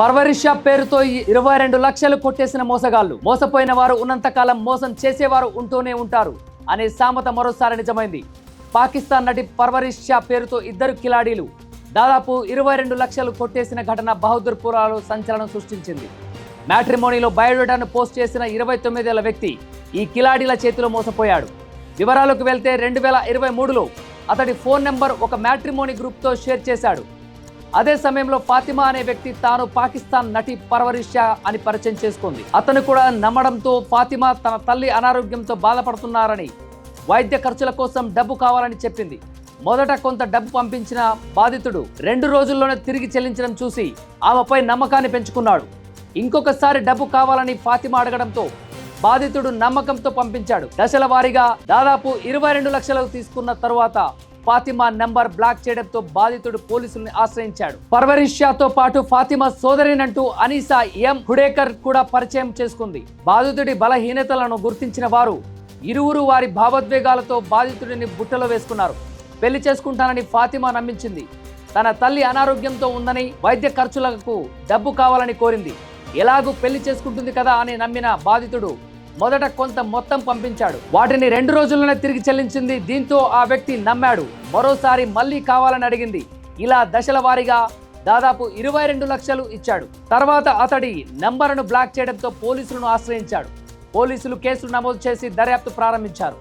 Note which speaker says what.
Speaker 1: పర్వరిష పేరుతో ఈ ఇరవై రెండు లక్షలు కొట్టేసిన మోసగాళ్ళు మోసపోయిన వారు ఉన్నంతకాలం మోసం చేసేవారు ఉంటూనే ఉంటారు అనే సామెత మరోసారి నిజమైంది. పాకిస్తాన్ నటి పర్వరిష్ పేరుతో ఇద్దరు కిలాడీలు దాదాపు ఇరవై రెండు లక్షలు కొట్టేసిన ఘటన బహదూర్పురాలో సంచలనం సృష్టించింది. మ్యాట్రిమోనీలో బయోడేటాను పోస్ట్ చేసిన ఇరవై తొమ్మిదేళ్ళ వ్యక్తి ఈ కిలాడీల చేతిలో మోసపోయాడు. వివరాలకు వెళ్తే రెండు వేల ఇరవై మూడులో అతడి ఫోన్ నెంబర్ ఒక మ్యాట్రిమోనీ గ్రూప్తో షేర్ చేశాడు. అదే సమయంలో ఫాతిమా అనే వ్యక్తి తాను పాకిస్తాన్ నటి పర్వరిషా అని పరిచయం చేసుకుంది. అతను కూడా నమ్మడంతో ఫాతిమా తన తల్లి అనారోగ్యంతో బాధపడుతున్నారని వైద్య ఖర్చుల కోసం డబ్బు కావాలని చెప్పింది. మొదట కొంత డబ్బు పంపించిన బాధితుడు రెండు రోజుల్లోనే తిరిగి చెల్లించడం చూసి ఆమెపై నమ్మకాన్ని పెంచుకున్నాడు. ఇంకొకసారి డబ్బు కావాలని ఫాతిమా అడగడంతో బాధితుడు నమ్మకంతో పంపించాడు. దశల వారీగా దాదాపు ఇరవై రెండు లక్షలకు తీసుకున్న తరువాత ఫాతిమా నంబర్ బ్లాక్ చేయడంతో బాధితుడు పోలీసుల్ని ఆశ్రయించాడు. పర్వరిష్ షాతో పాటు ఫాతిమా సోదరినంటూ అనీసా ఎం హుడేకర్ కూడా పరిచయం చేసుకుంది. బాధితుడి బలహీనతలను గుర్తించిన వారు ఇరువురు వారి భావోద్వేగాలతో బాధితుడిని బుట్టలో వేసుకున్నారు. పెళ్ళి చేసుకుంటానని ఫాతిమా నమ్మించింది. తన తల్లి అనారోగ్యంతో ఉందని వైద్య ఖర్చులకు డబ్బు కావాలని కోరింది. ఎలాగూ పెళ్ళి చేసుకుంటుంది కదా అని నమ్మిన బాధితుడు మొదట కొంత మొత్తం పంపించాడు. వాటిని రెండు రోజుల్లోనే తిరిగి చెల్లించింది. దీంతో ఆ వ్యక్తి నమ్మాడు. మరోసారి మళ్ళీ కావాలని అడిగింది. ఇలా దశల వారీగా దాదాపు ఇరవై రెండు లక్షలు ఇచ్చాడు. తర్వాత అతడి నంబరును బ్లాక్ చేయడంతో పోలీసులను ఆశ్రయించాడు. పోలీసులు కేసులు నమోదు చేసి దర్యాప్తు ప్రారంభించారు.